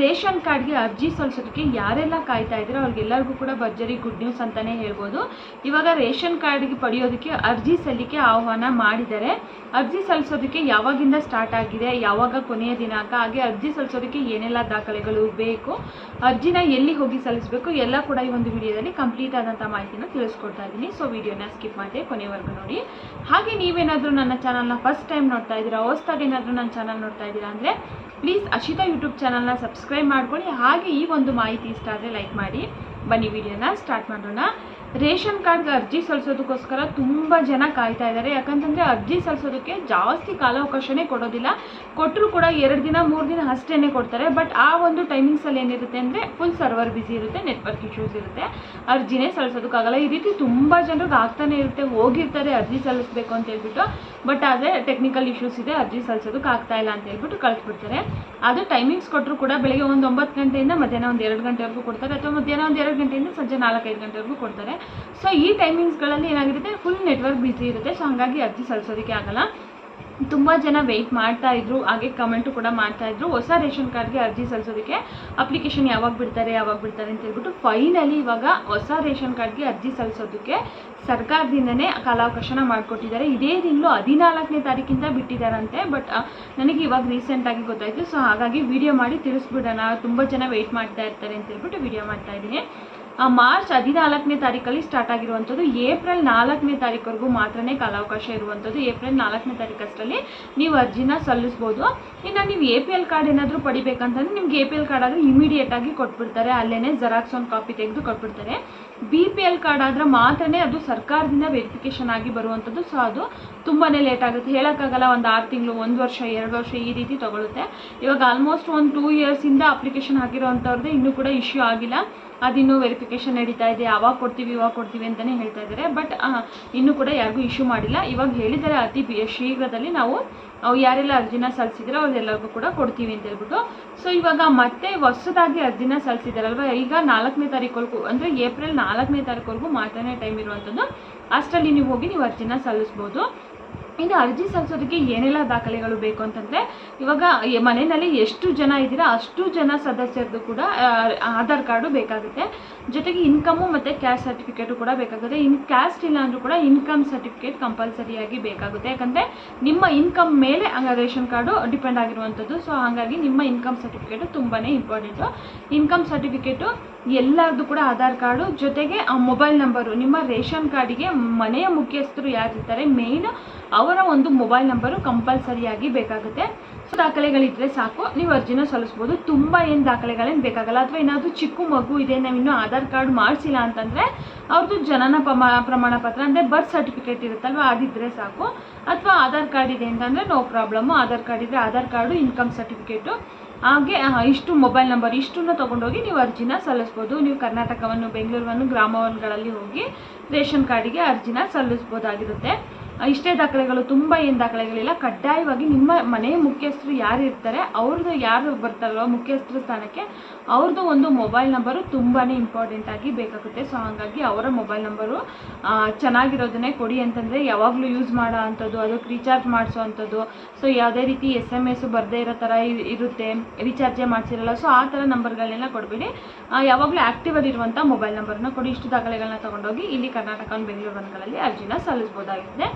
Ration ಕಾರ್ಡ್ಗೆ ಅರ್ಜಿ ಸಲ್ಲಿಸೋದಕ್ಕೆ ಯಾರೆಲ್ಲ ಕಾಯ್ತಾ ಇದ್ದೀರೋ ಅವ್ರಿಗೆಲ್ಲರಿಗೂ ಕೂಡ ಭರ್ಜರಿ ಗುಡ್ ನ್ಯೂಸ್ ಅಂತಲೇ ಹೇಳ್ಬೋದು. ಇವಾಗ ರೇಷನ್ ಕಾರ್ಡ್ಗೆ ಪಡೆಯೋದಕ್ಕೆ ಅರ್ಜಿ ಸಲ್ಲಿಕೆ ಆಹ್ವಾನ ಮಾಡಿದ್ದಾರೆ. ಅರ್ಜಿ ಸಲ್ಲಿಸೋದಕ್ಕೆ ಯಾವಾಗಿಂದ ಸ್ಟಾರ್ಟ್ ಆಗಿದೆ, ಯಾವಾಗ ಕೊನೆಯ ದಿನಾಂಕ, ಹಾಗೆ ಅರ್ಜಿ ಸಲ್ಲಿಸೋದಕ್ಕೆ ಏನೆಲ್ಲ ದಾಖಲೆಗಳು ಬೇಕು, ಅರ್ಜಿನ ಎಲ್ಲಿ ಹೋಗಿ ಸಲ್ಲಿಸಬೇಕು, ಎಲ್ಲ ಕೂಡ ಈ ಒಂದು ವಿಡಿಯೋದಲ್ಲಿ ಕಂಪ್ಲೀಟ್ ಆದಂಥ ಮಾಹಿತಿನ ತಿಳಿಸ್ಕೊಡ್ತಾ ಇದ್ದೀನಿ. ಸೊ ವಿಡಿಯೋನ ಸ್ಕಿಪ್ ಮಾಡಿ ಕೊನೆವರೆಗೂ ನೋಡಿ. ಹಾಗೆ ನೀವೇನಾದರೂ ನನ್ನ ಚಾನಲ್ನ ಫಸ್ಟ್ ಟೈಮ್ ನೋಡ್ತಾ ಇದ್ದೀರಾ, ಹೊಸ್ದಾಗಿ ಏನಾದರೂ ನನ್ನ ಚಾನಲ್ ನೋಡ್ತಾ ಇದ್ದೀರಾ ಅಂದರೆ ಪ್ಲೀಸ್ ಅಶಿತಾ ಯೂಟ್ಯೂಬ್ ಚಾನಲ್ನ ಸಬ್ಸ್ಕ್ರೈಬ್ ಮಾಡ್ಕೊಳ್ಳಿ. ಹಾಗೆ ಈ ಒಂದು ಮಾಹಿತಿ ಇಷ್ಟ ಆದರೆ ಲೈಕ್ ಮಾಡಿ. ಬನ್ನಿ ವಿಡಿಯೋನ ಸ್ಟಾರ್ಟ್ ಮಾಡೋಣ. ರೇಷನ್ ಕಾರ್ಡ್ಗೆ ಅರ್ಜಿ ಸಲ್ಲಿಸೋದಕ್ಕೋಸ್ಕರ ತುಂಬ ಜನ ಕಾಯ್ತಾ ಇದ್ದಾರೆ. ಯಾಕಂತಂದರೆ ಅರ್ಜಿ ಸಲ್ಲಿಸೋದಕ್ಕೆ ಜಾಸ್ತಿ ಕಾಲಾವಕಾಶನೇ ಕೊಡೋದಿಲ್ಲ. ಕೊಟ್ಟರು ಕೂಡ ಎರಡು ದಿನ, ಮೂರು ದಿನ ಅಷ್ಟೇ ಕೊಡ್ತಾರೆ. ಬಟ್ ಆ ಒಂದು ಟೈಮಿಂಗ್ಸಲ್ಲಿ ಏನಿರುತ್ತೆ ಅಂದರೆ ಫುಲ್ ಸರ್ವರ್ ಬ್ಯುಸಿ ಇರುತ್ತೆ ನೆಟ್ವರ್ಕ್ ಇಶ್ಯೂಸ್ ಇರುತ್ತೆ. ಅರ್ಜಿನೇ ಸಲ್ಲಿಸೋದಕ್ಕಾಗಲ್ಲ. ಈ ರೀತಿ ತುಂಬ ಜನರಿಗೆ ಆಗ್ತಾನೆ ಇರುತ್ತೆ, ಹೋಗಿರ್ತಾರೆ ಅರ್ಜಿ ಸಲ್ಲಿಸಬೇಕು ಅಂತ ಹೇಳ್ಬಿಟ್ಟು. ಬಟ್ ಅದೇ ಟೆಕ್ನಿಕಲ್ ಇಶ್ಯೂಸ್ ಇದೆ, ಅರ್ಜಿ ಸಲ್ಲಿಸೋದಕ್ಕೆ ಆಗ್ತಾ ಇಲ್ಲ ಅಂತ ಹೇಳ್ಬಿಟ್ಟು ಕಳಿಸ್ಬಿಡ್ತಾರೆ. ಅದು ಟೈಮಿಂಗ್ಸ್ ಕೊಟ್ಟರು ಕೂಡ ಬೆಳಗ್ಗೆ ಒಂದು ಒಂಬತ್ತು ಗಂಟೆಯಿಂದ ಮಧ್ಯಾಹ್ನ ಒಂದು ಎರಡು ಗಂಟೆವರೆಗೂ ಕೊಡ್ತಾರೆ. ಅಥವಾ ಮಧ್ಯಾಹ್ನ ಒಂದು ಎರಡು ಗಂಟೆಯಿಂದ ಸಂಜೆ ನಾಲ್ಕೈದು ಗಂಟೆವರೆಗೂ ಕೊಡ್ತಾರೆ. ಸೊ ಈ ಟೈಮಿಂಗ್ಸ್ಗಳಲ್ಲಿ ಏನಾಗಿರುತ್ತೆ? ಫುಲ್ ನೆಟ್ವರ್ಕ್ ಬ್ಯುಸಿ ಇರುತ್ತೆ. ಸೊ ಹಾಗಾಗಿ ಅರ್ಜಿ ಸಲ್ಲಿಸೋದಕ್ಕೆ ಆಗಲ್ಲ. ತುಂಬ ಜನ ವೆಯ್ಟ್ ಮಾಡ್ತಾ ಇದ್ರು. ಹಾಗೆ ಕಮೆಂಟು ಕೂಡ ಮಾಡ್ತಾ ಇದ್ರು. ಹೊಸ ರೇಷನ್ ಕಾರ್ಡ್ಗೆ ಅರ್ಜಿ ಸಲ್ಲಿಸೋದಕ್ಕೆ ಅಪ್ಲಿಕೇಶನ್ ಯಾವಾಗ ಬಿಡ್ತಾರೆ ಯಾವಾಗ ಬಿಡ್ತಾರೆ ಅಂತ ಹೇಳ್ಬಿಟ್ಟು ಫೈನಲಿ ಇವಾಗ ಹೊಸ ರೇಷನ್ ಕಾರ್ಡ್ಗೆ ಅರ್ಜಿ ಸಲ್ಲಿಸೋದಕ್ಕೆ ಸರ್ಕಾರದಿಂದನೇ ಕಾಲಾವಕಾಶನ ಮಾಡಿಕೊಟ್ಟಿದ್ದಾರೆ. ಇದೇ ತಿಂಗಳು ಹದಿನಾಲ್ಕನೇ ತಾರೀಕಿಂದ ಬಿಟ್ಟಿದ್ದಾರಂತೆ. ಬಟ್ ನನಗೆ ಇವಾಗ ರೀಸೆಂಟಾಗಿ ಗೊತ್ತಾಯಿತು. ಸೊ ಹಾಗಾಗಿ ವಿಡಿಯೋ ಮಾಡಿ ತಿಳಿಸ್ಬಿಡೋಣ ತುಂಬ ಜನ ವೆಯ್ಟ್ ಮಾಡ್ತಾ ಇರ್ತಾರೆ ಅಂತ ಹೇಳ್ಬಿಟ್ಟು ವಿಡಿಯೋ ಮಾಡ್ತಾ ಇದ್ದೀನಿ. ಮಾರ್ಚ್ ಹದಿನಾಲ್ಕನೇ ತಾರೀಕಲ್ಲಿ ಸ್ಟಾರ್ಟ್ ಆಗಿರುವಂಥದ್ದು. ಏಪ್ರಿಲ್ ನಾಲ್ಕನೇ ತಾರೀಕವರೆಗೂ ಮಾತ್ರನೇ ಕಾಲಾವಕಾಶ ಇರುವಂಥದ್ದು. ಏಪ್ರಿಲ್ ನಾಲ್ಕನೇ ತಾರೀಕಷ್ಟರಲ್ಲಿ ನೀವು ಅರ್ಜಿನ ಸಲ್ಲಿಸ್ಬೋದು. ಇನ್ನು ನೀವು ಎ ಪಿ ಎಲ್ ಕಾರ್ಡ್ ಏನಾದರೂ ಪಡಿಬೇಕಂತಂದ್ರೆ ನಿಮ್ಗೆ ಎ ಪಿ ಎಲ್ ಕಾರ್ಡ್ ಆದರೂ ಇಮಿಡಿಯೇಟಾಗಿ ಕೊಟ್ಬಿಡ್ತಾರೆ. ಅಲ್ಲೇ ಜೆರಾಕ್ಸ್ ಒಂದು ಕಾಪಿ ತೆಗೆದು ಕೊಟ್ಬಿಡ್ತಾರೆ. ಬಿ ಪಿ ಎಲ್ ಕಾರ್ಡ್ ಆದರೆ ಮಾತ್ರನೇ ಅದು ಸರ್ಕಾರದಿಂದ ವೆರಿಫಿಕೇಶನ್ ಆಗಿ ಬರುವಂಥದ್ದು ಸೊ ಅದು ತುಂಬಾ ಲೇಟ್ ಆಗುತ್ತೆ. ಹೇಳೋಕ್ಕಾಗಲ್ಲ, ಒಂದು ಆರು ತಿಂಗಳು, ಒಂದು ವರ್ಷ, ಎರಡು ವರ್ಷ ಈ ರೀತಿ ತಗೊಳುತ್ತೆ. ಇವಾಗ ಆಲ್ಮೋಸ್ಟ್ ಒಂದು ಟೂ ಇಯರ್ಸಿಂದ ಅಪ್ಲಿಕೇಶನ್ ಹಾಕಿರೋವಂಥವ್ರದ್ದು ಇನ್ನೂ ಕೂಡ ಇಶ್ಯೂ ಆಗಿಲ್ಲ. ಅದಿನ್ನೂ ವೆರಿಫಿಕೇಷನ್ ನಡೀತಾ ಇದೆ. ಯಾವಾಗ ಕೊಡ್ತೀವಿ, ಇವಾಗ ಕೊಡ್ತೀವಿ ಅಂತಲೇ ಹೇಳ್ತಾ ಇದ್ದಾರೆ ಬಟ್ ಇನ್ನೂ ಕೂಡ ಯಾರಿಗೂ ಇಶ್ಯೂ ಮಾಡಿಲ್ಲ. ಇವಾಗ ಹೇಳಿದ್ದಾರೆ ಅತಿ ಶೀಘ್ರದಲ್ಲಿ ನಾವು ಅವು ಯಾರೆಲ್ಲ ಅರ್ಜಿನ ಸಲ್ಲಿಸಿದ್ರೆ ಅವ್ರೆಲ್ಲರಿಗೂ ಕೂಡ ಕೊಡ್ತೀವಿ ಅಂತ ಹೇಳ್ಬಿಟ್ಟು. ಸೊ ಇವಾಗ ಮತ್ತೆ ಹೊಸದಾಗಿ ಅರ್ಜಿನ ಸಲ್ಲಿಸಿದಾರಲ್ವ ಈಗ ನಾಲ್ಕನೇ ತಾರೀಕುವರೆಗೂ, ಅಂದರೆ ಏಪ್ರಿಲ್ ನಾಲ್ಕನೇ ತಾರೀಕುವರೆಗೂ ಮಾತ್ರನೇ ಟೈಮ್ ಇರುವಂಥದ್ದು ಅಷ್ಟರಲ್ಲಿ ನೀವು ಹೋಗಿ ನೀವು ಅರ್ಜಿನ ಸಲ್ಲಿಸ್ಬೋದು. ಇನ್ನು ಅರ್ಜಿ ಸಲ್ಲಿಸೋದಕ್ಕೆ ಏನೆಲ್ಲ ದಾಖಲೆಗಳು ಬೇಕು ಅಂತಂದರೆ, ಇವಾಗ ಮನೆಯಲ್ಲಿ ಎಷ್ಟು ಜನ ಇದ್ದೀರಾ ಅಷ್ಟು ಜನ ಸದಸ್ಯರದ್ದು ಕೂಡ ಆಧಾರ್ ಕಾರ್ಡು ಬೇಕಾಗುತ್ತೆ. ಜೊತೆಗೆ ಇನ್ಕಮು ಮತ್ತು ಕ್ಯಾಸ್ಟ್ ಸರ್ಟಿಫಿಕೇಟು ಕೂಡ ಬೇಕಾಗುತ್ತೆ. ಇನ್ ಕ್ಯಾಸ್ಟ್ ಇಲ್ಲ ಅಂದರೂ ಕೂಡ ಇನ್ಕಮ್ ಸರ್ಟಿಫಿಕೇಟ್ ಕಂಪಲ್ಸರಿಯಾಗಿ ಬೇಕಾಗುತ್ತೆ. ಯಾಕಂದರೆ ನಿಮ್ಮ ಇನ್ಕಮ್ ಮೇಲೆ ರೇಷನ್ ಕಾರ್ಡು ಡಿಪೆಂಡ್ ಆಗಿರುವಂಥದ್ದು. ಸೊ ಹಾಗಾಗಿ ನಿಮ್ಮ ಇನ್ಕಮ್ ಸರ್ಟಿಫಿಕೇಟು ತುಂಬಾ ಇಂಪಾರ್ಟೆಂಟು ಇನ್ಕಮ್ ಸರ್ಟಿಫಿಕೇಟು ಎಲ್ಲರದ್ದು ಕೂಡ ಆಧಾರ್ ಕಾರ್ಡು, ಜೊತೆಗೆ ಆ ಮೊಬೈಲ್ ನಂಬರು. ನಿಮ್ಮ ರೇಷನ್ ಕಾರ್ಡಿಗೆ ಮನೆಯ ಮುಖ್ಯಸ್ಥರು ಯಾರಿರ್ತಾರೆ ಮೇಯ್ನ್ ಅವರ ಒಂದು ಮೊಬೈಲ್ ನಂಬರು ಕಂಪಲ್ಸರಿಯಾಗಿ ಬೇಕಾಗುತ್ತೆ. ಸೊ ದಾಖಲೆಗಳಿದ್ರೆ ಸಾಕು. ನೀವು ಅರ್ಜಿನ ಸಲ್ಲಿಸ್ಬೋದು. ತುಂಬ ಏನು ದಾಖಲೆಗಳೇನು ಬೇಕಾಗಲ್ಲ. ಅಥವಾ ಏನಾದರೂ ಚಿಕ್ಕ ಮಗು ಇದೆ ನಾವು ಇನ್ನೂ ಆಧಾರ್ ಕಾರ್ಡ್ ಮಾಡಿಸಿಲ್ಲ ಅಂತಂದರೆ ಅವ್ರದ್ದು ಜನನ ಪ್ರಮಾ, ಪ್ರಮಾಣ ಪತ್ರ, ಅಂದರೆ ಬರ್ತ್ ಸರ್ಟಿಫಿಕೇಟ್ ಇರುತ್ತಲ್ವ ಅದಿದ್ದರೆ ಸಾಕು. ಅಥವಾ ಆಧಾರ್ ಕಾರ್ಡ್ ಇದೆ ಅಂತಂದರೆ ನೋ ಪ್ರಾಬ್ಲಮ್ಮು ಆಧಾರ್ ಕಾರ್ಡ್ ಇದ್ದರೆ ಆಧಾರ್ ಕಾರ್ಡು ಇನ್ಕಮ್ ಸರ್ಟಿಫಿಕೇಟು ಹಾಗೆ ಇಷ್ಟು ಮೊಬೈಲ್ ನಂಬರ್ ಇಷ್ಟನ್ನು ತೊಗೊಂಡೋಗಿ ನೀವು ಅರ್ಜಿನ ಸಲ್ಲಿಸ್ಬೋದು. ನೀವು ಕರ್ನಾಟಕವನ್ನು, ಬೆಂಗಳೂರನ್ನು, ಗ್ರಾಮವನ್ಗಳಲ್ಲಿ ಹೋಗಿ ರೇಷನ್ ಕಾರ್ಡಿಗೆ ಅರ್ಜಿನ ಸಲ್ಲಿಸ್ಬೋದಾಗಿರುತ್ತೆ. ಇಷ್ಟೇ ದಾಖಲೆಗಳು, ತುಂಬ ಏನು ದಾಖಲೆಗಳಿಲ್ಲ. ಕಡ್ಡಾಯವಾಗಿ ನಿಮ್ಮ ಮನೆ ಮುಖ್ಯಸ್ಥರು ಯಾರು ಇರ್ತಾರೆ, ಅವ್ರದ್ದು ಯಾರು ಬರ್ತಾರೋ ಮುಖ್ಯಸ್ಥರ ಸ್ಥಾನಕ್ಕೆ, ಅವ್ರದ್ದು ಒಂದು ಮೊಬೈಲ್ ನಂಬರು ತುಂಬಾ ಇಂಪಾರ್ಟೆಂಟ್ ಆಗಿ ಬೇಕಾಗುತ್ತೆ. ಸೊ ಹಾಗಾಗಿ ಅವರ ಮೊಬೈಲ್ ನಂಬರು ಚೆನ್ನಾಗಿರೋದನ್ನೇ ಕೊಡಿ ಅಂತಂದರೆ ಯಾವಾಗಲೂ ಯೂಸ್ ಮಾಡೋ ಅಂಥದ್ದು ಅದಕ್ಕೆ ರೀಚಾರ್ಜ್ ಮಾಡಿಸೋ ಅಂಥದ್ದು ಸೊ ಯಾವುದೇ ರೀತಿ ಎಸ್ ಎಂ ಎಸ್ ಬರದೇ ಇರೋ ಥರ ಇರುತ್ತೆ ರೀಚಾರ್ಜೇ ಮಾಡಿಸಿರಲ್ಲ. ಸೊ ಆ ಥರ ನಂಬರ್ಗಳನ್ನೆಲ್ಲ ಕೊಡಬೇಡಿ. ಯಾವಾಗಲೂ ಆ್ಯಕ್ಟಿವಲ್ಲಿ ಇರುವಂಥ ಮೊಬೈಲ್ ನಂಬರ್ನ ಕೊಡಿ. ಇಷ್ಟು ದಾಖಲೆಗಳನ್ನ ತೊಗೊಂಡೋಗಿ ಇಲ್ಲಿ ಕರ್ನಾಟಕ ಬೆಂಗಳೂರು ಬಂದ್ಗಳಲ್ಲಿ ಅರ್ಜಿನ ಸಲ್ಲಿಸ್ಬೋದಾಗಿದೆ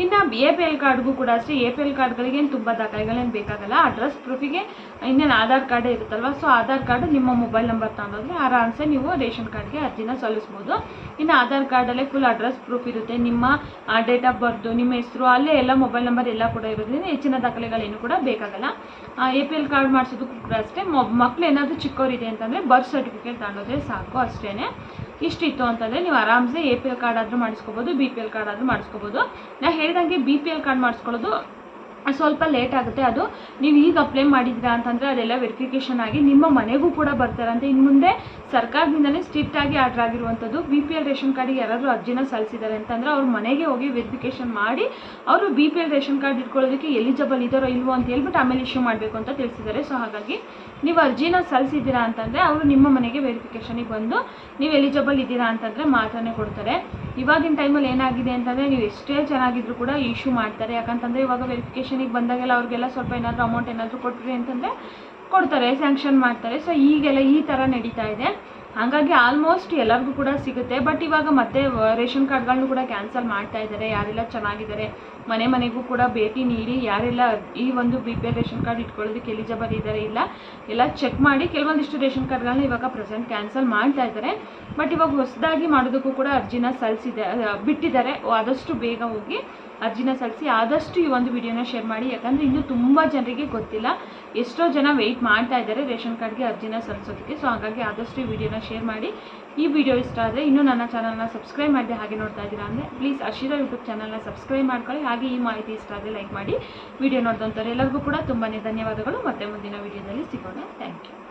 ಇನ್ನು ಎ ಪಿ ಎಲ್ ಕಾರ್ಡ್ಗೂ ಕೂಡ ಅಷ್ಟೇ ಎ ಪಿ ಎಲ್ ಕಾರ್ಡ್ಗಳಿಗೇನು ತುಂಬ ದಾಖಲೆಗಳೇನು ಬೇಕಾಗಲ್ಲ ಅಡ್ರೆಸ್ ಪ್ರೂಫಿಗೆ ಇನ್ನೇನು ಆಧಾರ್ ಕಾರ್ಡೇ ಇರುತ್ತಲ್ವ ಸೊ ಆಧಾರ್ ಕಾರ್ಡು ನಿಮ್ಮ ಮೊಬೈಲ್ ನಂಬರ್ ತಗೊಂಡೋದ್ರೆ ಆರಾಮ್ಸೆ ನೀವು ರೇಷನ್ ಕಾರ್ಡ್ಗೆ ಅರ್ಜಿನ ಸಲ್ಲಿಸ್ಬೋದು. ಇನ್ನು ಆಧಾರ್ ಕಾರ್ಡಲ್ಲೇ ಫುಲ್ ಅಡ್ರೆಸ್ ಪ್ರೂಫ್ ಇರುತ್ತೆ, ನಿಮ್ಮ ಡೇಟ್ ಆಫ್ ಬರ್ತು ನಿಮ್ಮ ಹೆಸರು, ಅಲ್ಲೇ ಎಲ್ಲ ಮೊಬೈಲ್ ನಂಬರ್ ಎಲ್ಲ ಕೂಡ ಇರೋದ್ರಿಂದ ಹೆಚ್ಚಿನ ದಾಖಲೆಗಳೇನು ಕೂಡ ಬೇಕಾಗಲ್ಲ. ಎ ಪಿ ಎಲ್ ಕಾರ್ಡ್ ಮಾಡಿಸೋದಕ್ಕೂ ಕೂಡ ಅಷ್ಟೇ ಮಕ್ಕಳು ಏನಾದರೂ ಚಿಕ್ಕವರಿದೆ ಅಂತಂದರೆ ಬರ್ತ್ ಸರ್ಟಿಫಿಕೇಟ್ ತಗೊಂಡೋದ್ರೆ ಸಾಕು ಅಷ್ಟೇ ಇಷ್ಟಿತ್ತು ಅಂತಂದರೆ ನೀವು ಆರಾಮ್ಸೆ ಎ ಪಿ ಎಲ್ ಕಾರ್ಡ್ ಆದರೂ ಮಾಡಿಸ್ಕೋಬೋದು ಬಿ ಪಿ ಎಲ್ ಕಾರ್ಡ್ ಆದರೂ ಮಾಡಿಸ್ಕೋಬೋದು. ನಾನು ಹೇಳಿದಂಗೆ ಬಿ ಪಿ ಎಲ್ ಕಾರ್ಡ್ ಮಾಡಿಸ್ಕೊಳ್ಳೋದು ಸ್ವಲ್ಪ ಲೇಟ್ ಆಗುತ್ತೆ. ಅದು ನೀವು ಈಗ ಅಪ್ಲೈ ಮಾಡಿದ್ದೀರಾ ಅಂತಂದರೆ ಅದೆಲ್ಲ ವೆರಿಫಿಕೇಷನ್ ಆಗಿ ನಿಮ್ಮ ಮನೆಗೂ ಕೂಡ ಬರ್ತಾರಂತೆ. ಇನ್ನು ಮುಂದೆ ಸರ್ಕಾರದಿಂದಲೇ ಸ್ಟ್ರಿಕ್ಟಾಗಿ ಆರ್ಡರ್ ಆಗಿರುವಂಥದ್ದು ಬಿ ಪಿ ಎಲ್ ರೇಷನ್ ಕಾರ್ಡಿಗೆ ಯಾರಾದರೂ ಅರ್ಜಿನ ಸಲ್ಲಿಸಿದ್ದಾರೆ ಅಂತಂದರೆ ಅವ್ರ ಮನೆಗೆ ಹೋಗಿ ವೆರಿಫಿಕೇಷನ್ ಮಾಡಿ ಅವರು B P L ration card ಇಟ್ಕೊಳ್ಳೋದಕ್ಕೆ eligible ಇದ್ದಾರೋ ಇಲ್ವೋ ಅಂತ ಹೇಳ್ಬಿಟ್ಟು ಆಮೇಲೆ ಇಶ್ಯೂ ಮಾಡಬೇಕು ಅಂತ ತಿಳಿಸಿದ್ದಾರೆ ಸೊ ಹಾಗಾಗಿ ನೀವು ಅರ್ಜಿನ ಸಲ್ಲಿಸಿದ್ದೀರಾ ಅಂತಂದರೆ ಅವರು ನಿಮ್ಮ ಮನೆಗೆ ವೆರಿಫಿಕೇಷನಿಗೆ ಬಂದು ನೀವು ಎಲಿಜಿಬಲ್ ಇದ್ದೀರಾ ಅಂತಂದರೆ ಮಾತ್ರನೇ ಕೊಡ್ತಾರೆ. ಇವಾಗಿನ ಟೈಮಲ್ಲಿ ಏನಾಗಿದೆ ಅಂತಂದರೆ ನೀವು ಎಷ್ಟೇ ಚೆನ್ನಾಗಿದ್ರು ಕೂಡ ಇಶ್ಯೂ ಮಾಡ್ತಾರೆ. ಯಾಕಂತಂದರೆ ಇವಾಗ ವೆರಿಫಿಕೇಷನಿಗೆ ಬಂದಾಗೆಲ್ಲ ಅವ್ರಿಗೆಲ್ಲ ಸ್ವಲ್ಪ ಏನಾದರೂ ಅಮೌಂಟ್ ಏನಾದರೂ ಕೊಟ್ಟರೆ ಅಂತಂದರೆ ಕೊಡ್ತಾರೆ ಸ್ಯಾಂಕ್ಷನ್ ಮಾಡ್ತಾರೆ. ಸೊ ಈಗೆಲ್ಲ ಈ ಥರ ನಡೀತಾ ಇದೆ. ಹಾಗಾಗಿ ಆಲ್ಮೋಸ್ಟ್ ಎಲ್ಲರಿಗೂ ಕೂಡ ಸಿಗುತ್ತೆ. ಬಟ್ ಇವಾಗ ಮತ್ತೆ ರೇಷನ್ ಕಾರ್ಡ್ಗಳನ್ನೂ ಕೂಡ ಕ್ಯಾನ್ಸಲ್ ಮಾಡ್ತಾ ಇದ್ದಾರೆ. ಯಾರೆಲ್ಲ ಚೆನ್ನಾಗಿದ್ದಾರೆ, ಮನೆ ಮನೆಗೂ ಕೂಡ ಭೇಟಿ ನೀಡಿ. ಯಾರೆಲ್ಲ ಈ ಒಂದು B P L ration card ಇಟ್ಕೊಳ್ಳೋದಕ್ಕೆ eligible ಇದ್ದಾರೆ ಇಲ್ಲ, ಎಲ್ಲ ಚೆಕ್ ಮಾಡಿ. ಕೆಲವೊಂದಿಷ್ಟು ರೇಷನ್ ಕಾರ್ಡ್ಗಳನ್ನ ಇವಾಗ ಪ್ರೆಸೆಂಟ್ ಕ್ಯಾನ್ಸಲ್ ಮಾಡ್ತಾ ಇದ್ದಾರೆ. ಬಟ್ ಇವಾಗ ಹೊಸದಾಗಿ ಮಾಡೋದಕ್ಕೂ ಕೂಡ ಅರ್ಜಿನ ಸಲ್ಲಿಸಿದೆ ಬಿಟ್ಟಿದ್ದಾರೆ. ಆದಷ್ಟು ಬೇಗ ಹೋಗಿ ಅರ್ಜಿನ ಸಲ್ಲಿಸಿ ಆದಷ್ಟು ಈ ಒಂದು ವಿಡಿಯೋನ ಶೇರ್ ಮಾಡಿ. ಯಾಕಂದರೆ ಇನ್ನೂ ತುಂಬ ಜನರಿಗೆ ಗೊತ್ತಿಲ್ಲ. ಎಷ್ಟೋ ಜನ ವೆಯ್ಟ್ ಮಾಡ್ತಾ ಇದ್ದಾರೆ ರೇಷನ್ ಕಾರ್ಡ್ಗೆ ಅರ್ಜಿನ ಸಲ್ಲಿಸೋದಕ್ಕೆ. ಸೊ ಹಾಗಾಗಿ ಆದಷ್ಟು ಈ ವಿಡಿಯೋನ ಶೇರ್ ಮಾಡಿ. ಈ ವಿಡಿಯೋ ಇಷ್ಟ ಆದರೆ ಇನ್ನೂ ನನ್ನ ಚಾನಲ್ನ ಸಬ್ಸ್ಕ್ರೈಬ್ ಮಾಡಿದೆ ಹಾಗೆ ನೋಡ್ತಾ ಇದ್ದೀರಾ ಅಂದರೆ ಪ್ಲೀಸ್ ಅಶಿರ ಯೂಟ್ಯೂಬ್ ಚಾನಲ್ನ ಸಬ್ಸ್ಕ್ರೈಬ್ ಮಾಡ್ಕೊಳ್ಳಿ. ಹಾಗೆ ಈ ಮಾಹಿತಿ ಇಷ್ಟ ಆದರೆ ಲೈಕ್ ಮಾಡಿ. ವಿಡಿಯೋ ನೋಡಿದಂಥವ್ರು ಎಲ್ಲರಿಗೂ ಕೂಡ ತುಂಬಾ ಧನ್ಯವಾದಗಳು. ಮತ್ತೆ ಮುಂದಿನ ವಿಡಿಯೋದಲ್ಲಿ ಸಿಗೋಣ. Thank you